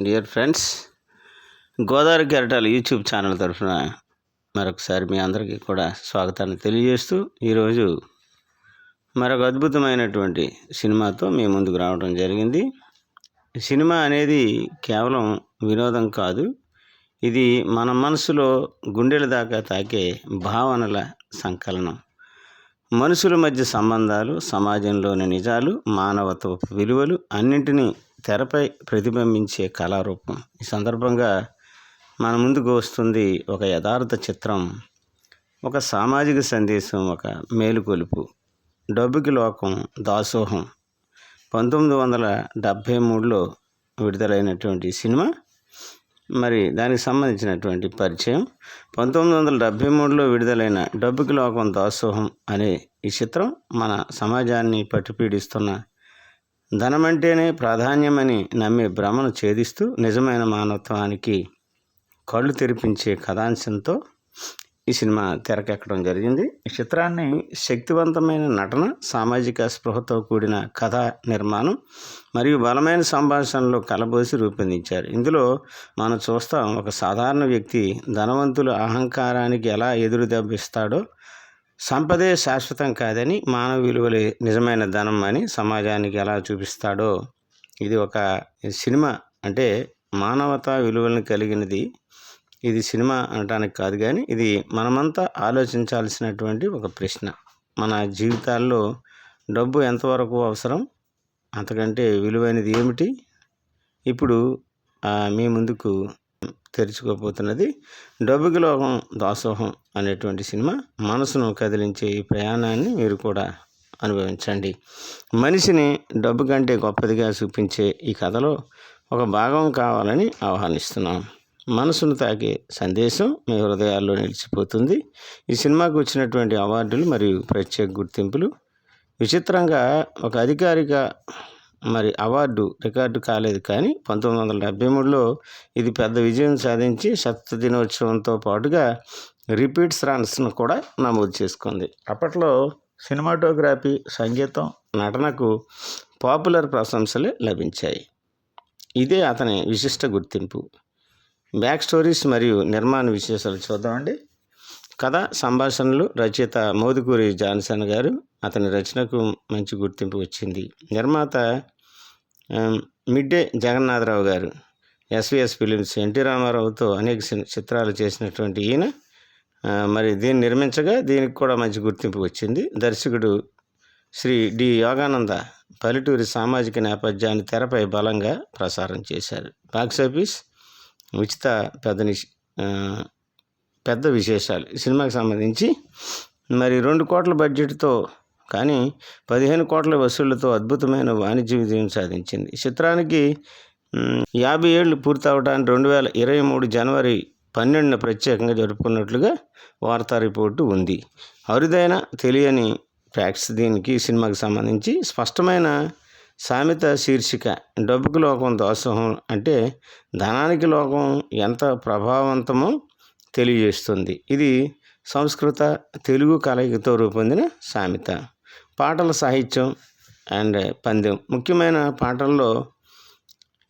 Dear friends Godavari కెరటాల YouTube channel తరఫున మరొకసారి మీ అందరికీ కూడా స్వాగతాన్ని తెలియజేస్తూ ఈరోజు మరొక అద్భుతమైనటువంటి సినిమాతో మీ ముందుకు రావడం జరిగింది. సినిమా అనేది కేవలం వినోదం కాదు ఇది మన మనసులో గుండెల దాకా తాకే భావనల సంకలనం. మనుషుల మధ్య సంబంధాలు సమాజంలోని నిజాలు మానవత్వపు విలువలు అన్నింటినీ తెరపై ప్రతిబింబించే కళారూపం. ఈ సందర్భంగా మన ముందుకు వస్తుంది ఒక యథార్థ చిత్రం ఒక సామాజిక సందేశం ఒక మేలుకొలుపు. డబ్బుకి లోకం దాసోహం. పంతొమ్మిది వందల డెబ్భై మూడులో విడుదలైనటువంటి సినిమా మరి దానికి సంబంధించినటువంటి పరిచయం. పంతొమ్మిది వందల డెబ్భై మూడులో విడుదలైన డబ్బుకి లోకం దాసోహం అనే ఈ చిత్రం మన సమాజాన్ని పట్టుపీడిస్తున్న ధనమంటేనే ప్రాధాన్యమని నమ్మే భ్రమను ఛేదిస్తూ నిజమైన మానవత్వానికి కళ్ళు తెరిపించే కథాంశంతో ఈ సినిమా తెరకెక్కడం జరిగింది. ఈ చిత్రాన్ని శక్తివంతమైన నటన సామాజిక స్పృహతో కూడిన కథ నిర్మాణం మరియు బలమైన సంభాషణలు కలబోసి రూపొందించారు. ఇందులో మనం చూస్తాం ఒక సాధారణ వ్యక్తి ధనవంతుల అహంకారానికి ఎలా ఎదురు దెబ్బిస్తాడో. సంపదే శాశ్వతం కాదని మానవ విలువలే నిజమైన ధనం అని సమాజానికి ఎలా చూపిస్తాడో. ఇది ఒక సినిమా అంటే మానవతా విలువలను కలిగినది ఇది సినిమా అనడానికి కాదు కానీ ఇది మనమంతా ఆలోచించాల్సినటువంటి ఒక ప్రశ్న. మన జీవితాల్లో డబ్బు ఎంతవరకు అవసరం? అంతకంటే విలువైనది ఏమిటి? ఇప్పుడు మీ ముందుకు తెరుచుకోబోతున్నది డబ్బుకి లోకం దాసోహం అనేటువంటి సినిమా. మనసును కదిలించే ఈ ప్రయాణాన్ని మీరు కూడా అనుభవించండి. మనిషిని డబ్బు కంటే గొప్పదిగా చూపించే ఈ కథలో ఒక భాగం కావాలని ఆహ్వానిస్తున్నాం. మనసును తాకే సందేశం మీ హృదయాల్లో నిలిచిపోతుంది. ఈ సినిమాకు వచ్చినటువంటి అవార్డులు మరియు ప్రత్యేక గుర్తింపులు. విచిత్రంగా ఒక అధికారిక మరి అవార్డు రికార్డు కాలేదు కానీ పంతొమ్మిది వందల డెబ్బై మూడులో ఇది పెద్ద విజయం సాధించి శత దినోత్సవంతో పాటుగా రిపీట్స్ రన్స్ను కూడా నమోదు చేసుకుంది. అప్పట్లో సినిమాటోగ్రఫీ సంగీతం నటనకు పాపులర్ ప్రశంసలే లభించాయి. ఇదే అతని విశిష్ట గుర్తింపు. బ్యాక్ స్టోరీస్ మరియు నిర్మాణ విశేషాలు చూద్దామండి. కథ సంభాషణలు రచయిత మోదుకూరి జాన్సన్ గారు అతని రచనకు మంచి గుర్తింపు వచ్చింది. నిర్మాత మిడ్డే జగన్నాథరావు గారు ఎస్విఎస్ ఫిలిమ్స్ ఎన్టీ రామారావుతో అనేక చిత్రాలు చేసినటువంటి ఈయన మరి దీన్ని నిర్మించగా దీనికి కూడా మంచి గుర్తింపు వచ్చింది. దర్శకుడు శ్రీ డి. యోగానంద పల్లెటూరి సామాజిక నేపథ్యాన్ని తెరపై బలంగా ప్రసారం చేశారు. బాక్సాఫీస్ ఉచిత పెద్ద పెద్ద విశేషాలు. సినిమాకి సంబంధించి మరి రెండు కోట్ల బడ్జెట్తో కానీ పదిహేను కోట్ల వసూళ్ళతో అద్భుతమైన వాణిజ్య విజయం సాధించింది. చిత్రానికి యాభై ఏళ్ళు పూర్తవడానికి రెండు వేల ఇరవై మూడు జనవరి పన్నెండున ప్రత్యేకంగా జరుపుకున్నట్లుగా వార్తా రిపోర్టు ఉంది. అరుదైన తెలియని ఫ్యాక్ట్స్ దీనికి సినిమాకి సంబంధించి స్పష్టమైన సామెత శీర్షిక డబ్బుకి లోకం దోషం అంటే ధనానికి లోకం ఎంత ప్రభావవంతమో తెలియజేస్తుంది. ఇది సంస్కృత తెలుగు కలయికతో రూపొందిన సామెత. పాటల సాహిత్యం అండ్ పందెం. ముఖ్యమైన పాటల్లో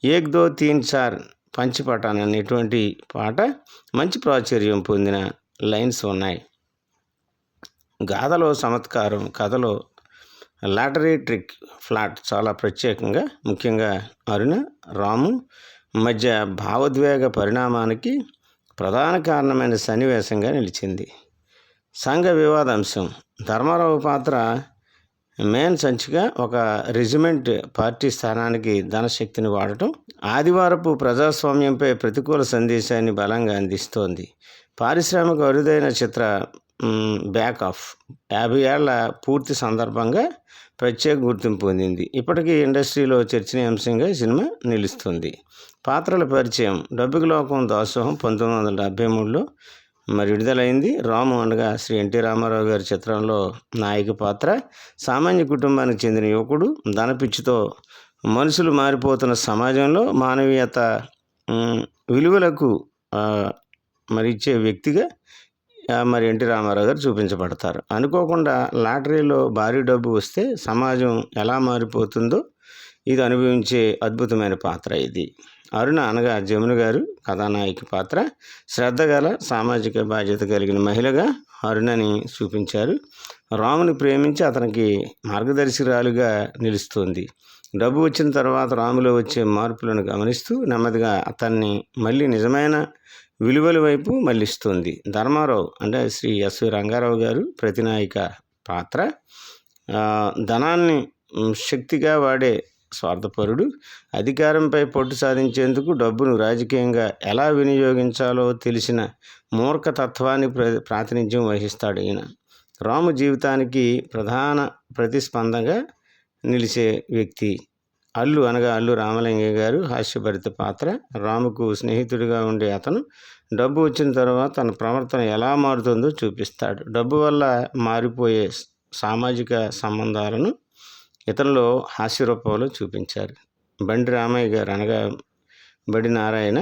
ఏక్ దో తీన్ చార్ పంచిపటాన్ అనేటువంటి పాట మంచి ప్రాచుర్యం పొందిన లైన్స్ ఉన్నాయి. గాథలో చమత్కారం కథలో లాటరీ ట్రిక్ ఫ్లాట్ చాలా ప్రత్యేకంగా ముఖ్యంగా అరుణ రాము మధ్య భావోద్వేగ పరిణామానికి ప్రధాన కారణమైన సన్నివేశంగా నిలిచింది. సంఘ వివాదాంశం. ధర్మారావు పాత్ర మెయిన్ సంచిగా ఒక రెజిమెంట్ పార్టీ స్థానానికి ధనశక్తిని వాడటం ఆదివారపు ప్రజాస్వామ్యంపై ప్రతికూల సందేశాన్ని బలంగా అందిస్తోంది. పారిశ్రామిక అరుదైన చిత్ర బ్యాక్ ఆఫ్ యాభై ఏళ్ళ పూర్తి సందర్భంగా ప్రత్యేక గుర్తింపు పొందింది. ఇప్పటికీ ఇండస్ట్రీలో చర్చనీయాంశంగా సినిమా నిలుస్తుంది. పాత్రల పరిచయం. డబ్బుకి లోకం దాసోహం పంతొమ్మిది వందల డెబ్బై మూడులో మరి విడుదలైంది. రాము అనగా శ్రీ ఎన్టీ రామారావు గారి చిత్రంలో నాయక పాత్ర. సామాన్య కుటుంబానికి చెందిన యువకుడు ధనపిచ్చితో మనుషులు మారిపోతున్న సమాజంలో మానవీయత విలువలకు మరి ఇచ్చే వ్యక్తిగా మరి ఎన్టీ రామారావు గారు చూపించబడతారు. అనుకోకుండా లాటరీలో భారీ డబ్బు వస్తే సమాజం ఎలా మారిపోతుందో ఇది అనుభవించే అద్భుతమైన పాత్ర ఇది. అరుణ అనగా జమున గారు కథానాయకి పాత్ర. శ్రద్ధ గల సామాజిక బాధ్యత కలిగిన మహిళగా అరుణని చూపించారు. రాముని ప్రేమించి అతనికి మార్గదర్శిరాలుగా నిలుస్తుంది. డబ్బు వచ్చిన తర్వాత రాములో వచ్చే మార్పులను గమనిస్తూ నెమ్మదిగా అతన్ని మళ్ళీ నిజమైన విలువల వైపు మళ్ళిస్తుంది. ధర్మారావు అంటే శ్రీ ఎస్వి రంగారావు గారు ప్రతినాయక పాత్ర. ధనాన్ని శక్తిగా వాడే స్వార్థపరుడు. అధికారంపై పట్టు సాధించేందుకు డబ్బును రాజకీయంగా ఎలా వినియోగించాలో తెలిసిన మూర్ఖతత్వాన్ని ప్ర ప్రాతినిధ్యం వహిస్తాడు ఈయన. రాము జీవితానికి ప్రధాన ప్రతిస్పందనగా నిలిచే వ్యక్తి. అల్లు అనగా అల్లు రామలింగయ్య గారు హాస్యభరిత పాత్ర. రాముకు స్నేహితుడిగా ఉండే అతను డబ్బు వచ్చిన తర్వాత తన ప్రవర్తన ఎలా మారుతుందో చూపిస్తాడు. డబ్బు వల్ల మారిపోయే సామాజిక సంబంధాలను ఇతరులు హాస్య రూపంలో చూపించారు. బండి రామయ్య గారు అనగా బడి నారాయణ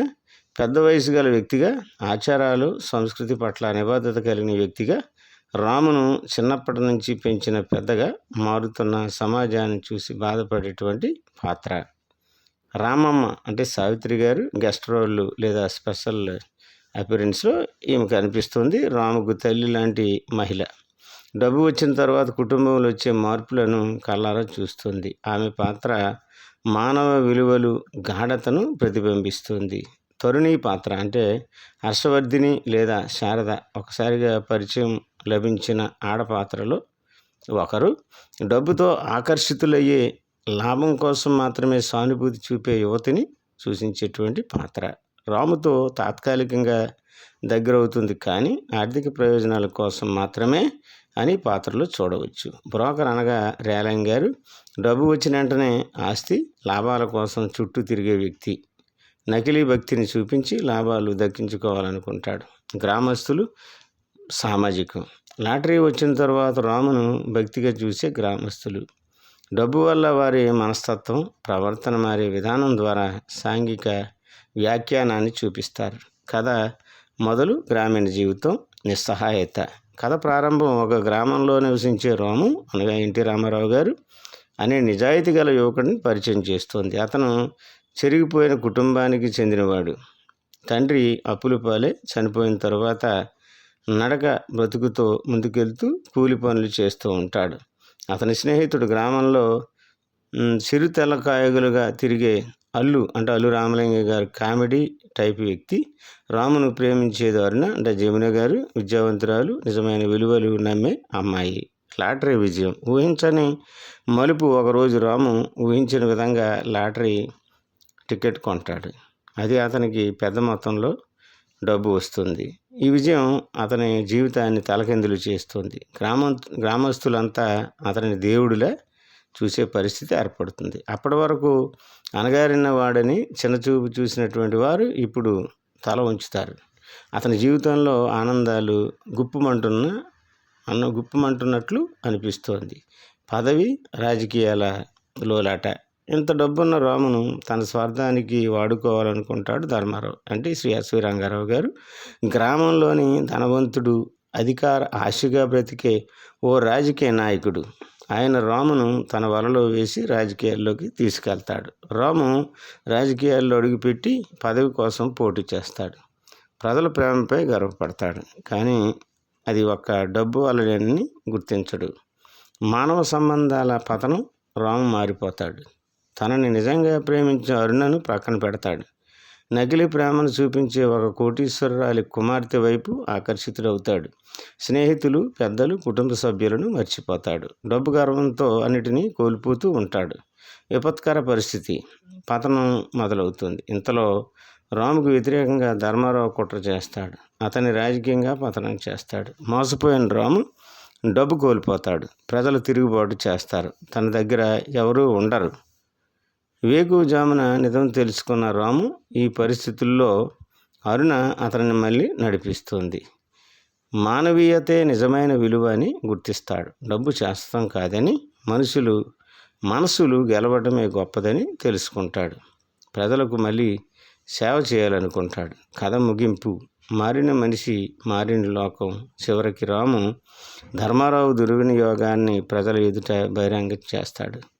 పెద్ద వయసు గల వ్యక్తిగా ఆచారాలు సంస్కృతి పట్ల నిబద్ధత కలిగిన వ్యక్తిగా రామును చిన్నప్పటి నుంచి పెంచిన పెద్దగా మారుతున్న సమాజాన్ని చూసి బాధపడేటువంటి పాత్ర. రామమ్మ అంటే సావిత్రి గారు గెస్ట్ రోల్ లేదా స్పెషల్ అపిరెన్స్లో ఈమె కనిపిస్తుంది. రాముకు తల్లి లాంటి మహిళ. డబ్బు వచ్చిన తర్వాత కుటుంబంలో వచ్చే మార్పులను కళ్ళారా చూస్తుంది. ఆమె పాత్ర మానవ విలువలు గాఢతను ప్రతిబింబిస్తుంది. తరుణి పాత్ర అంటే హర్షవర్ధిని లేదా శారద. ఒకసారిగా పరిచయం లభించిన ఆడపాత్రలో ఒకరు. డబ్బుతో ఆకర్షితులయ్యే లాభం కోసం మాత్రమే సానుభూతి చూపే యువతిని సూచించేటువంటి పాత్ర. రాముతో తాత్కాలికంగా దగ్గరవుతుంది కానీ ఆర్థిక ప్రయోజనాల కోసం మాత్రమే అని పాత్రలు చూడవచ్చు. బ్రోకర్ అనగా రేలంగ్ గారు. డబ్బు వచ్చిన వెంటనే ఆస్తి లాభాల కోసం చుట్టూ తిరిగే వ్యక్తి. నకిలీ భక్తిని చూపించి లాభాలు దక్కించుకోవాలనుకుంటాడు. గ్రామస్తులు సామాజికం. లాటరీ వచ్చిన తర్వాత రామును భక్తిగా చూసే గ్రామస్తులు డబ్బు వల్ల వారి మనస్తత్వం ప్రవర్తన మారే విధానం ద్వారా సాంఘిక వ్యాఖ్యానాన్ని చూపిస్తారు. కథ మొదలు గ్రామీణ జీవితం నిస్సహాయత. కథ ప్రారంభం ఒక గ్రామంలో నివసించే రాము అనగా ఎన్టీ రామారావు గారు అనే నిజాయితీ గల యువకుడిని పరిచయం చేస్తోంది. అతను చెరిగిపోయిన కుటుంబానికి చెందినవాడు. తండ్రి అప్పుల పాలే చనిపోయిన తర్వాత నడక బ్రతుకుతో ముందుకెళ్తూ కూలి పనులు చేస్తూ ఉంటాడు. అతని స్నేహితుడు గ్రామంలో మ్, చిరు తిరిగే అల్లు అంటే అల్లు రామలింగ గారు కామెడీ టైప్ వ్యక్తి. రామును ప్రేమించేది అంటే జమున గారు విద్యావంతురాలు నిజమైన విలువలు నమ్మే అమ్మాయి. లాటరీ విజయం. ఊహించని మలుపు ఒకరోజు రాము ఊహించిన విధంగా లాటరీ టికెట్ కొంటాడు. అది అతనికి పెద్ద మొత్తంలో డబ్బు వస్తుంది. ఈ విజయం అతని జీవితాన్ని తలకిందులు చేస్తుంది. గ్రామం గ్రామస్తులంతా అతని దేవుడిలా చూసే పరిస్థితి ఏర్పడుతుంది. అప్పటి వరకు అనగారిన వాడని చిన్నచూపు చూసినటువంటి వారు ఇప్పుడు తల ఉంచుతారు అతని జీవితంలో ఆనందాలు గుప్పుమంటున్న అన్న గుప్పమంటున్నట్లు అనిపిస్తోంది. పదవి రాజకీయాల లోలాట. ఇంత డబ్బున్న రామును తన స్వార్థానికి వాడుకోవాలనుకుంటాడు ధర్మారావు. అంటే శ్రీ ఎస్వి రంగారావు గారు. గ్రామంలోని ధనవంతుడు అధికార ఆశగా బ్రతికే ఓ రాజకీయ నాయకుడు. ఆయన రామును తన వలలో వేసి రాజకీయాల్లోకి తీసుకెళ్తాడు. రాము రాజకీయాల్లో అడుగుపెట్టి పదవి కోసం పోటీ చేస్తాడు. ప్రజల ప్రేమపై గర్వపడతాడు. కానీ అది ఒక డబ్బు వలనని గుర్తించడు. మానవ సంబంధాల పతనం రాము మారిపోతాడు. తనని నిజంగా ప్రేమించే అరుణను ప్రక్కన పెడతాడు. నకిలీ ప్రేమను చూపించే ఒక కోటీశ్వరరాలి కుమార్తె వైపు ఆకర్షితుడవుతాడు. స్నేహితులు పెద్దలు కుటుంబ సభ్యులను మర్చిపోతాడు. డబ్బు గర్వంతో అన్నిటినీ కోల్పోతూ ఉంటాడు. విపత్కర పరిస్థితి పతనం మొదలవుతుంది. ఇంతలో రాముకు వ్యతిరేకంగా ధర్మారావు కుట్ర చేస్తాడు. అతని రాజకీయంగా పతనం చేస్తాడు. మోసపోయిన రాము డబ్బు కోల్పోతాడు. ప్రజలు తిరుగుబాటు చేస్తారు. తన దగ్గర ఎవరూ ఉండరు. వేకువజామున నిజం తెలుసుకున్న రాము ఈ పరిస్థితుల్లో అరుణ అతనిని మళ్ళీ నడిపిస్తుంది. మానవీయతే నిజమైన విలువ అని గుర్తిస్తాడు. డబ్బు శాశ్వతం కాదని మనుషులు మనసులు గెలవడమే గొప్పదని తెలుసుకుంటాడు. ప్రజలకు మళ్ళీ సేవ చేయాలనుకుంటాడు. కథ ముగింపు. మారిన మనిషి మారిన లోకం. చివరికి రాము ధర్మారావు దుర్వినియోగాన్ని ప్రజల ఎదుట బహిరంగ చేస్తాడు.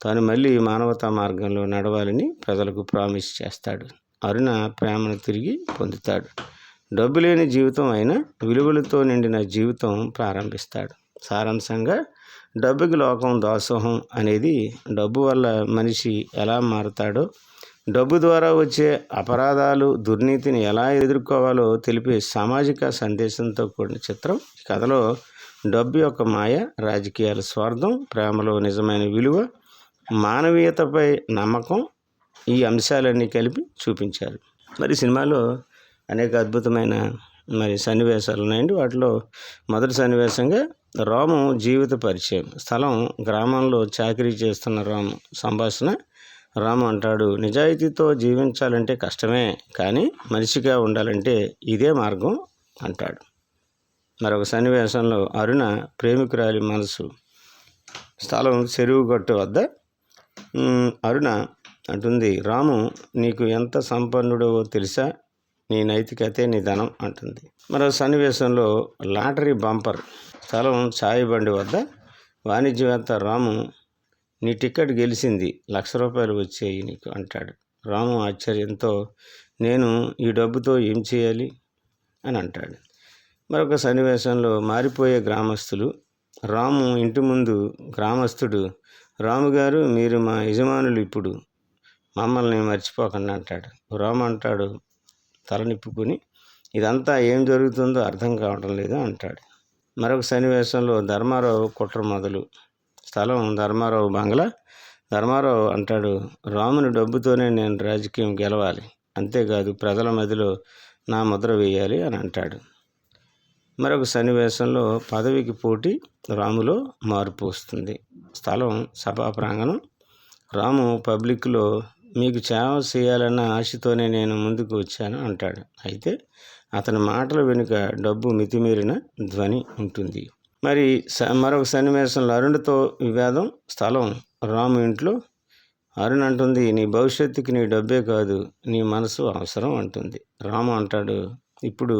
తాను మళ్ళీ మానవతా మార్గంలో నడవాలని ప్రజలకు ప్రామిస్ చేస్తాడు. అరుణ ప్రేమను తిరిగి పొందుతాడు. డబ్బు లేని జీవితం అయినా విలువలతో నిండిన జీవితం ప్రారంభిస్తాడు. సారాంశంగా డబ్బుకి లోకం దాసోహం అనేది డబ్బు వల్ల మనిషి ఎలా మారుతాడో డబ్బు ద్వారా వచ్చే అపరాధాలు దుర్నీతిని ఎలా ఎదుర్కోవాలో తెలిపే సామాజిక సందేశంతో కూడిన చిత్రం ఈ కథలో డబ్బు యొక్క మాయ రాజకీయాల స్వార్థం ప్రేమలో నిజమైన విలువ మానవీయతపై నమ్మకం ఈ అంశాలన్నీ కలిపి చూపించారు. మరి సినిమాలో అనేక అద్భుతమైన మరి సన్నివేశాలు ఉన్నాయండి. వాటిలో మొదటి సన్నివేశంగా రాము జీవిత పరిచయం. స్థలం గ్రామంలో చాకరీ చేస్తున్న రాము సంభాషణ. రాము అంటాడు నిజాయితీతో జీవించాలంటే కష్టమే కానీ మనిషిగా ఉండాలంటే ఇదే మార్గం అంటాడు. మరొక సన్నివేశంలో అరుణ ప్రేమికురాలి మనసు. స్థలం చెరువు గట్టు వద్ద అరుణ అంటుంది. రాము నీకు ఎంత సంపన్నుడో తెలుసా? నీ నైతికతే నీ ధనం అంటుంది. మరో సన్నివేశంలో లాటరీ బంపర్ స్థలం ఛాయ్ బండి వద్ద వాణిజ్యవేత్త రాము నీ టికెట్ గెలిచింది లక్ష రూపాయలు వచ్చాయి నీకు అంటాడు. రాము ఆశ్చర్యంతో నేను ఈ డబ్బుతో ఏం చేయాలి? అని అంటాడు. మరొక సన్నివేశంలో మారిపోయే గ్రామస్తులు రాము ఇంటి ముందు గ్రామస్తుడు రాము గారు మీరు మా యజమానులు ఇప్పుడు. మమ్మల్ని మర్చిపోకండి అంటాడు. రాము అంటాడు తలనిప్పుకుని ఇదంతా ఏం జరుగుతుందో అర్థం కావటం లేదు అంటాడు. మరొక సన్నివేశంలో ధర్మారావు కుట్ర మొదలు. స్థలం ధర్మారావు బంగ్లా. ధర్మారావు అంటాడు రాముని డబ్బుతోనే నేను రాజకీయం గెలవాలి. అంతేకాదు ప్రజల మధ్యలో నా ముద్ర వేయాలి అని అంటాడు. మరొక సన్నివేశంలో పదవికి పోటీ రాములో మార్పు వస్తుంది. స్థలం సభా ప్రాంగణం. రాము పబ్లిక్లో మీకు సేవ చేయాలన్న ఆశతోనే నేను ముందుకు వచ్చాను అంటాడు. అయితే అతని మాటల వెనుక డబ్బు మితిమీరిన ధ్వని ఉంటుంది. మరి స మరొక సన్నివేశంలో అరుణ్తో వివాదం స్థలం రాము ఇంట్లో? అరుణ్ అంటుంది నీ భవిష్యత్తుకి నీ డబ్బే కాదు నీ మనసు అవసరం అంటుంది. రాము అంటాడు ఇప్పుడు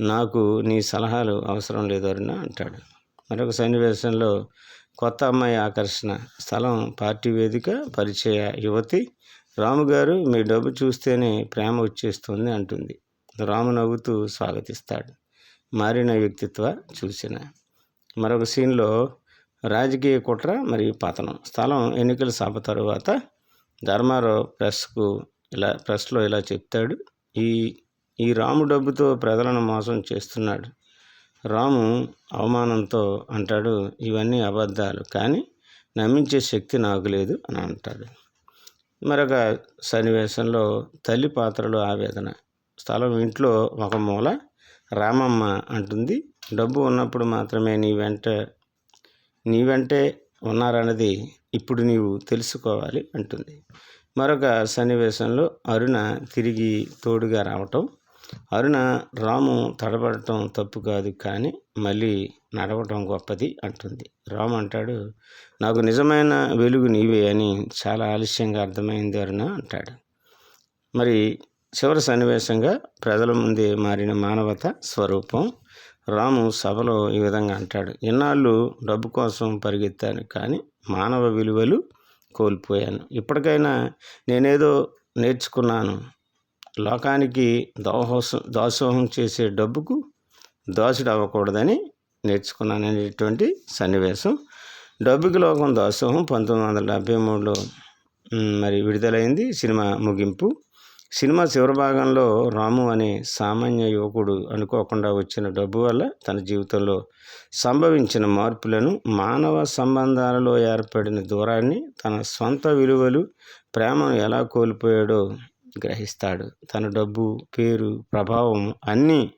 నాకు నీ సలహాలు అవసరం లేదు అరుణ అంటాడు. మరొక సన్నివేశంలో కొత్త అమ్మాయి ఆకర్షణ స్థలం పార్టీ వేదిక పరిచయ యువతి రాము గారు మీ డబ్బు చూస్తేనే ప్రేమ వచ్చేస్తుంది అంటుంది. రాము నవ్వుతూ స్వాగతిస్తాడు. మారిన వ్యక్తిత్వ చూసిన మరొక సీన్లో రాజకీయ కుట్ర మరియు పతనం. స్థలం ఎన్నికల సభ తరువాత ధర్మారావు ప్రెస్కు ఇలా ప్రెస్లో ఇలా చెప్తాడు. ఈ ఈ రాము డబ్బుతో ప్రజలను మోసం చేస్తున్నాడు. రాము అవమానంతో అంటాడు ఇవన్నీ అబద్ధాలు. కానీ నమ్మించే శక్తి నాకు లేదు అని అంటాడు. మరొక సన్నివేశంలో తల్లి పాత్రలో ఆవేదన. స్థలం ఇంట్లో ఒక మూల రామమ్మ అంటుంది. డబ్బు ఉన్నప్పుడు మాత్రమే నీ వెంట నీ వెంటే ఉన్నారన్నది ఇప్పుడు నీవు తెలుసుకోవాలి అంటుంది. మరొక సన్నివేశంలో అరుణ తిరిగి తోడుగా రావటం. అరుణ రాము తడబడటం తప్పు కాదు కానీ మళ్ళీ నడవటం గొప్పది అంటుంది. రాము అంటాడు నాకు నిజమైన వెలుగు నీవే అని చాలా ఆలస్యంగా అర్థమైంది అరుణ అంటాడు. మరి చివరి సన్నివేశంగా ప్రజల ముందే మారిన మానవత స్వరూపం రాము సభలో ఈ విధంగా అంటాడు ఇన్నాళ్ళు డబ్బు కోసం పరిగెత్తాను కానీ మానవ విలువలు కోల్పోయాను. ఇప్పటికైనా నేనేదో నేర్చుకున్నాను. లోకానికి దోహోసం దాసోహం చేసే డబ్బుకు దోషుడు అవ్వకూడదని నేర్చుకున్నాను అనేటువంటి సన్నివేశం. డబ్బుకి లోకం దాసోహం పంతొమ్మిది వందల డెబ్భై మూడులో మరి విడుదలైంది సినిమా ముగింపు. సినిమా చివరి భాగంలో రాము అనే సామాన్య యువకుడు అనుకోకుండా వచ్చిన డబ్బు వల్ల తన జీవితంలో సంభవించిన మార్పులను మానవ సంబంధాలలో ఏర్పడిన దూరాన్ని తన సొంత విలువలు ప్రేమను ఎలా కోల్పోయాడో గ్రహిస్తాడు. తన డబ్బు పేరు ప్రభావం అన్నీ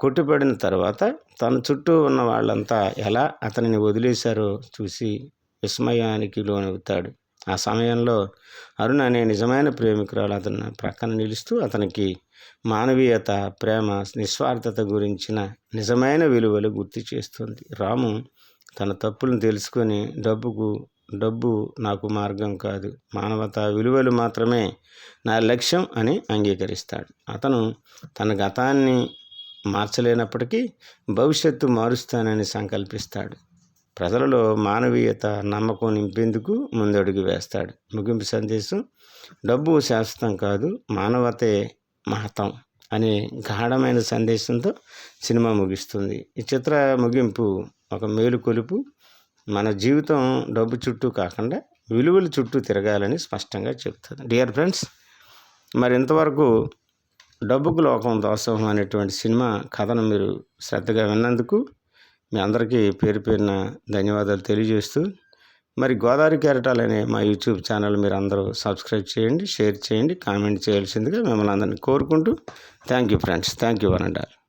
కొట్టుపడిన తర్వాత తన చుట్టూ ఉన్న వాళ్ళంతా ఎలా అతనిని వదిలేశారో చూసి విస్మయానికి లోనవుతాడు. ఆ సమయంలో అరుణ్ అనే నిజమైన ప్రేమికురాలు అతను ప్రక్కన నిలుస్తూ అతనికి మానవీయత ప్రేమ నిస్వార్థత గురించిన నిజమైన విలువలు గుర్తు చేస్తుంది. రాము తన తప్పులను తెలుసుకొని డబ్బుకు డబ్బు నాకు మార్గం కాదు. మానవతా విలువలు మాత్రమే నా లక్ష్యం అని అంగీకరిస్తాడు. అతను తన గతాన్ని మార్చలేనప్పటికీ భవిష్యత్తు మారుస్తానని సంకల్పిస్తాడు. ప్రజలలో మానవీయత నమ్మకం నింపేందుకు ముందడుగు వేస్తాడు. ముగింపు సందేశం డబ్బు శాశ్వతం కాదు మానవతే మహతం అనే గాఢమైన సందేశంతో సినిమా ముగిస్తుంది. ఈ చిత్ర ముగింపు ఒక మేలు కొలుపు మన జీవితం డబ్బు చుట్టూ కాకుండా విలువల చుట్టూ తిరగాలని స్పష్టంగా చెప్తుంది. డియర్ ఫ్రెండ్స్ మరి ఇంతవరకు డబ్బుకు లోకం దోసం అనేటువంటి సినిమా కథను మీరు శ్రద్ధగా విన్నందుకు మీ అందరికీ పేరు పేరున ధన్యవాదాలు తెలియజేస్తూ మరి గోదావరి కెరటాలు అనే మా యూట్యూబ్ ఛానల్ మీరు అందరూ సబ్స్క్రైబ్ చేయండి షేర్ చేయండి కామెంట్ చేయాల్సిందిగా మిమ్మల్ని అందరినీ కోరుకుంటూ thank you friends thank you one and all